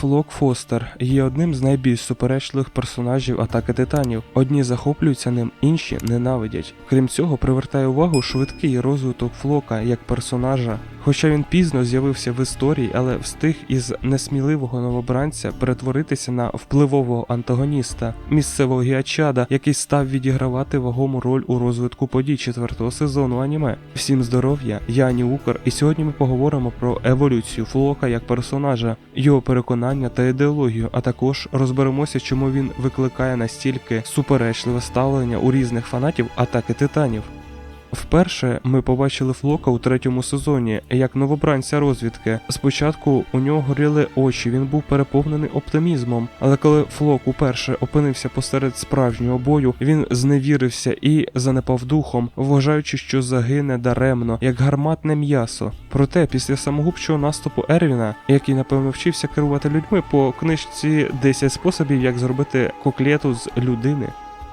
Флок Фостер є одним з найбільш суперечливих персонажів атаки титанів. Одні захоплюються ним, інші ненавидять. Крім цього, привертає увагу швидкий розвиток Флока як персонажа. Хоча він пізно з'явився в історії, але встиг із несміливого новобранця перетворитися на впливового антагоніста, місцевого гіачада, який став відігравати вагому роль у розвитку подій четвертого сезону аніме. Всім здоров'я, я Ані Укр, і сьогодні ми поговоримо про еволюцію Флока як персонажа, його переконання та ідеологію, а також розберемося, чому він викликає настільки суперечливе ставлення у різних фанатів атаки титанів. Вперше ми побачили Флока у третьому сезоні як новобранця розвідки. Спочатку у нього горіли очі, він був переповнений оптимізмом. Але коли Флок уперше опинився посеред справжнього бою, він зневірився і занепав духом, вважаючи, що загине даремно, як гарматне м'ясо. Проте, після самогубчого наступу Ервіна, який напевно вчився керувати людьми по книжці 10 способів, як зробити коклету з людини.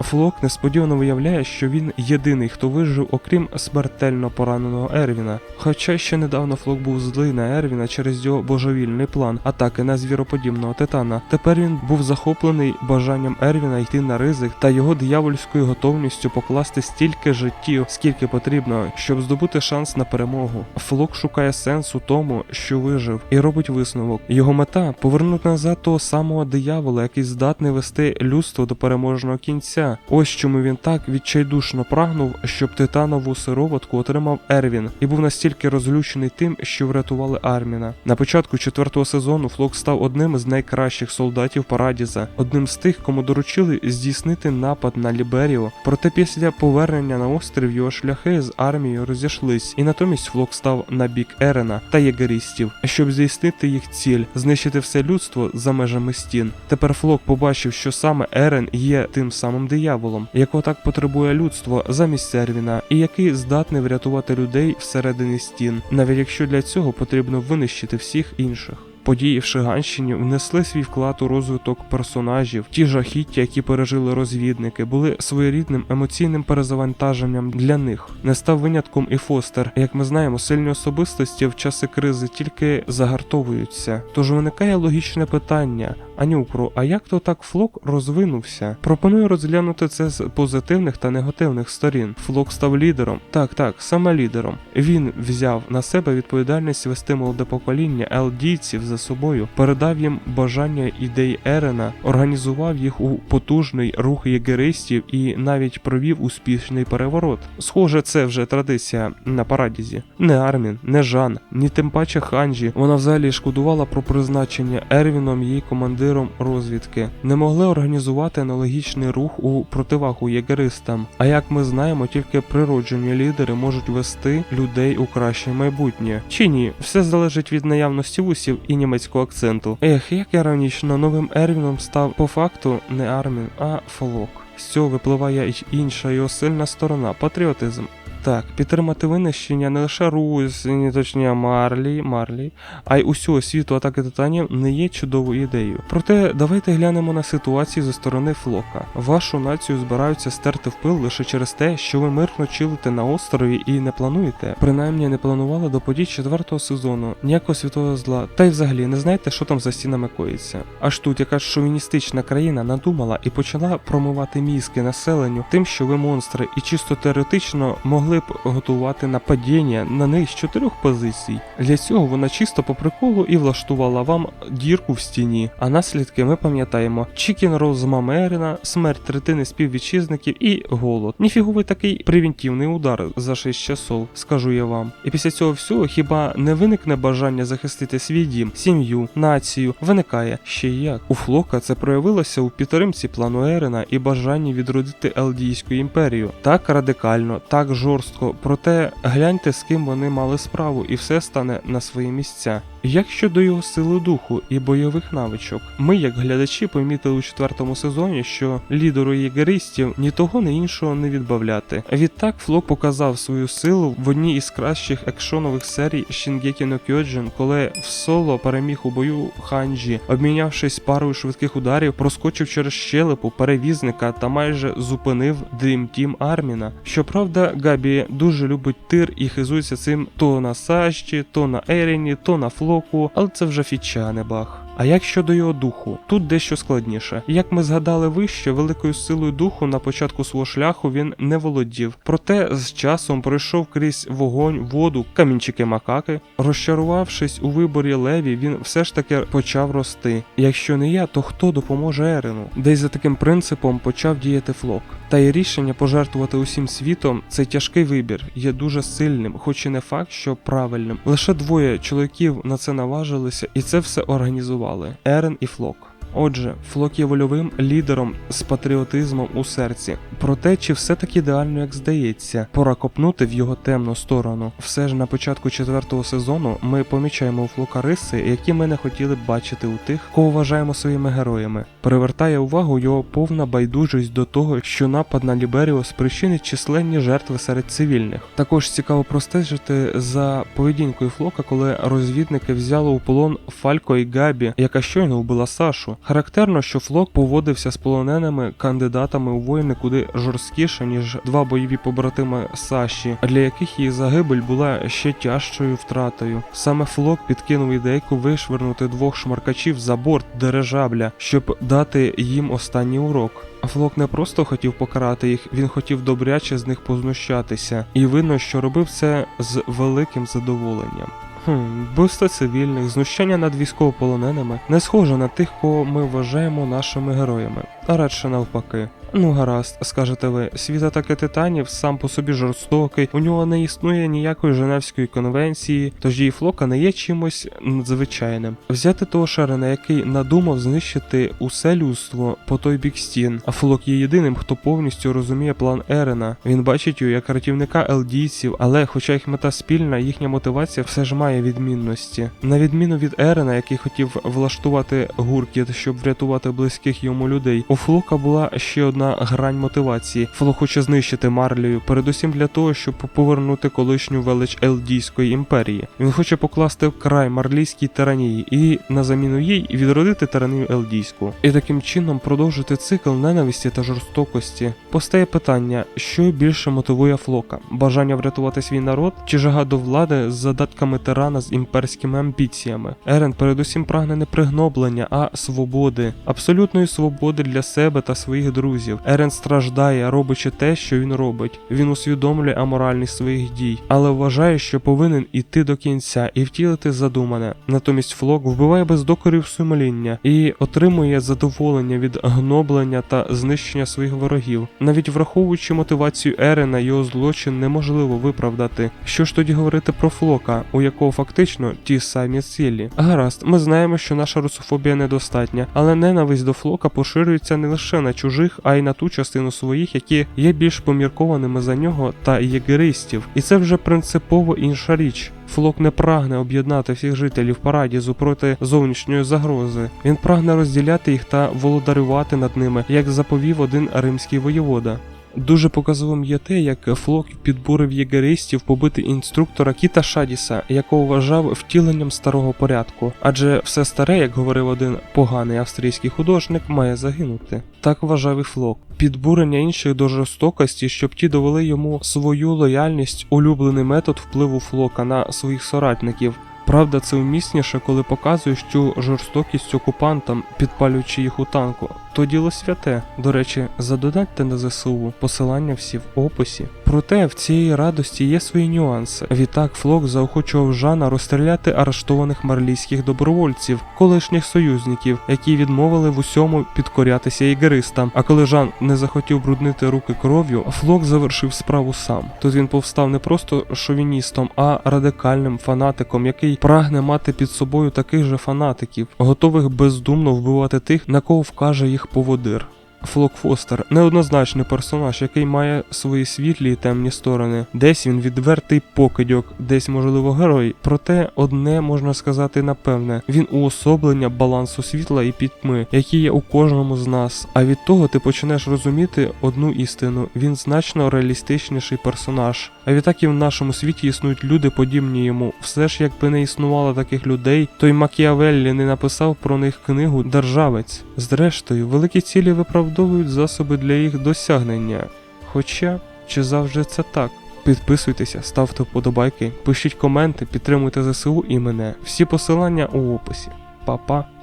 Флок несподівано виявляє, що він єдиний, хто вижив, окрім смертельно пораненого Ервіна. Хоча ще недавно Флок був злий на Ервіна через його божевільний план атаки на звіроподібного титана. Тепер він був захоплений бажанням Ервіна йти на ризик та його диявольською готовністю покласти стільки життів, скільки потрібно, щоб здобути шанс на перемогу. Флок шукає сенс у тому, що вижив, і робить висновок. Його мета повернути назад того самого диявола, який здатний вести людство до переможного кінця. Ось чому він так відчайдушно прагнув, щоб титанову сироватку отримав Ервін, і був настільки розлючений тим, що врятували Арміна. На початку четвертого сезону Флок став одним із найкращих солдатів Парадіза, одним з тих, кому доручили здійснити напад на Ліберіо. Проте після повернення на острів його шляхи з армією розійшлись, і натомість Флок став на бік Ерена та єгерістів, щоб здійснити їх ціль, знищити все людство за межами стін. Тепер Флок побачив, що саме Ерен є тим самим дияволом, якого так потребує людство замість Сервіна, і який здатний врятувати людей всередині стін, навіть якщо для цього потрібно винищити всіх інших. Події в Шиганщині внесли свій вклад у розвиток персонажів. Ті жахіття, які пережили розвідники, були своєрідним емоційним перезавантаженням для них. Не став винятком і Фостер. Як ми знаємо, сильні особистості в часи кризи тільки загартовуються. Тож виникає логічне питання: Анюкру, а як то так Флок розвинувся? Пропоную розглянути це з позитивних та негативних сторін. Флок став лідером. Так, так, саме лідером. Він взяв на себе відповідальність вести молоде покоління елдійців за собою, передав їм бажання ідей Ерена, організував їх у потужний рух єгеристів і навіть провів успішний переворот. Схоже, це вже традиція на парадізі. Не Армін, не Жан, ні тим паче Ханджі. Вона взагалі шкодувала про призначення Ервіном її командиром розвідки. Не могли організувати аналогічний рух у противагу єгеристам. А як ми знаємо, тільки природжені лідери можуть вести людей у краще майбутнє. Чи ні, все залежить від наявності вусів і німецького акценту. Ех, як іронічно, новим Ервіном став по факту не Армін, а Фолок. З цього випливає й інша його сильна сторона патріотизм. Так, підтримати винищення не лише Русні, точніше Марлі, Марлі, а й усього світу атаки титанів не є чудовою ідеєю. Проте давайте глянемо на ситуацію зі сторони Флока. Вашу націю збираються стерти в пил лише через те, що ви мирно чилите на острові і не плануєте. Принаймні не планували до подій четвертого сезону, ніякого світового зла. Та й взагалі не знаєте, що там за стінами коїться. Аж тут якась шовіністична країна надумала і почала промивати мізки населенню тим, що ви монстри, і чисто теоретично могли б готувати нападіння на них з чотирьох позицій. Для цього вона чисто по приколу і влаштувала вам дірку в стіні. А наслідки ми пам'ятаємо: Чікін Роуз Мамерина, смерть третини співвітчизників і голод. Ніфіговий такий превентивний удар за 6 часов, скажу я вам. І після цього всього хіба не виникне бажання захистити свій дім, сім'ю, націю? Виникає ще як. У Флока це проявилося у підтримці плану Ерена і бажанні відродити Елдійську імперію. Так радикально, так жорстко, проте гляньте, з ким вони мали справу, і все стане на свої місця. Як щодо його сили духу і бойових навичок, ми, як глядачі, помітили у четвертому сезоні, що лідеру єгеристів ні того, ні іншого не відбавляти. Відтак Флок показав свою силу в одній із кращих екшонових серій Shingeki no Kyojin, коли в соло переміг у бою Ханджі, обмінявшись парою швидких ударів, проскочив через щелепу перевізника та майже зупинив Dream Team Арміна. Щоправда, Габі дуже любить тир і хизується цим то на Саші, то на Еріні, то на Флоку, але це вже фіча, не баг. А як щодо його духу? Тут дещо складніше. Як ми згадали вище, великою силою духу на початку свого шляху він не володів. Проте з часом пройшов крізь вогонь, воду, камінчики макаки. Розчарувавшись у виборі Леві, він все ж таки почав рости. Якщо не я, то хто допоможе Ерену? Десь за таким принципом почав діяти флок. Та й рішення пожертвувати усім світом цей тяжкий вибір є дуже сильним, хоч і не факт, що правильним. Лише двоє чоловіків на це наважилися, і це все організували: Ерен і Флок. Отже, Флок є вольовим лідером з патріотизмом у серці. Проте, чи все так ідеально, як здається, пора копнути в його темну сторону. Все ж на початку четвертого сезону ми помічаємо у Флока риси, які ми не хотіли б бачити у тих, кого вважаємо своїми героями. Привертає увагу його повна байдужість до того, що напад на Ліберіо спричинить численні жертви серед цивільних. Також цікаво простежити за поведінкою Флока, коли розвідники взяли у полон Фалько і Габі, яка щойно вбила Сашу. Характерно, що Флок поводився з полоненими кандидатами у воїни куди жорсткіше, ніж два бойові побратими Саші, для яких її загибель була ще тяжчою втратою. Саме Флок підкинув ідейку вишвернути двох шмаркачів за борт дирижабля, щоб дати їм останній урок. Флок не просто хотів покарати їх, він хотів добряче з них познущатися, і видно, що робив це з великим задоволенням. Хм, вбивство цивільних, знущання над військовополоненими не схоже на тих, кого ми вважаємо нашими героями, а радше навпаки. Ну гаразд, скажете ви, світ атаки титанів сам по собі жорстокий, у нього не існує ніякої Женевської конвенції, тож її флока не є чимось надзвичайним. Взяти того Шерена, який надумав знищити усе людство по той бік стін, а флок є єдиним, хто повністю розуміє план Ерена. Він бачить його як рятівника елдійців, але, хоча їх мета спільна, їхня мотивація все ж має відмінності. На відміну від Ерена, який хотів влаштувати гуркіт, щоб врятувати близьких йому людей, у Флока була ще одна грань мотивації. Флок хоче знищити Марлію, передусім для того, щоб повернути колишню велич Елдійської імперії. Він хоче покласти край марлійській тиранії і на заміну їй відродити тиранію Елдійську. І таким чином продовжити цикл ненависті та жорстокості. Постає питання, що більше мотивує Флока: бажання врятувати свій народ чи жага до влади з задатками тирана з імперськими амбіціями. Ерен передусім прагне не пригноблення, а свободи, абсолютної свободи для себе та своїх друзів. Ерен страждає, робячи те, що він робить. Він усвідомлює аморальність своїх дій, але вважає, що повинен іти до кінця і втілити задумане. Натомість Флок вбиває без докорів сумління і отримує задоволення від гноблення та знищення своїх ворогів. Навіть враховуючи мотивацію Ерена, його злочин неможливо виправдати. Що ж тоді говорити про Флока, у якого фактично ті самі цілі? Гаразд, ми знаємо, що наша русофобія недостатня, але ненависть до Флока поширюється не лише на чужих, а й на ту частину своїх, які є більш поміркованими за нього та єгеристів. І це вже принципово інша річ. Флок не прагне об'єднати всіх жителів Парадізу проти зовнішньої загрози. Він прагне розділяти їх та володарювати над ними, як заповів один римський воєвода. Дуже показовим є те, як Флок підбурив єгеристів побити інструктора Кіта Шадіса, якого вважав втіленням старого порядку. Адже все старе, як говорив один поганий австрійський художник, має загинути. Так вважав і Флок. Підбурення інших до жорстокості, щоб ті довели йому свою лояльність, улюблений метод впливу Флока на своїх соратників. Правда, це вмісніше, коли показує, що жорстокість окупантам, підпалюючи їх у танку, то діло святе. До речі, задонатьте на ЗСУ, посилання всі в описі. Проте в цій радості є свої нюанси. Відтак Флок заохочував Жана розстріляти арештованих марлійських добровольців, колишніх союзників, які відмовили в усьому підкорятися ігеристам. А коли Жан не захотів бруднити руки кров'ю, Флок завершив справу сам. Тут він повстав не просто шовіністом, а радикальним фанатиком, який прагне мати під собою таких же фанатиків, готових бездумно вбивати тих, на кого вкаже їх поводир. Флок Фостер неоднозначний персонаж, який має свої світлі і темні сторони. Десь він відвертий покидьок, десь, можливо, герой. Проте одне можна сказати напевне: він уособлення балансу світла і пітьми, які є у кожному з нас. А від того ти почнеш розуміти одну істину: він значно реалістичніший персонаж. А відтак і в нашому світі існують люди, подібні йому. Все ж якби не існувало таких людей, то й Макіавеллі не написав про них книгу Державець. Зрештою, великі цілі виправдовують засоби для їх досягнення. Хоча, чи завжди це так? Підписуйтеся, ставте вподобайки, пишіть коменти, підтримуйте ЗСУ і мене. Всі посилання у описі. Па-па.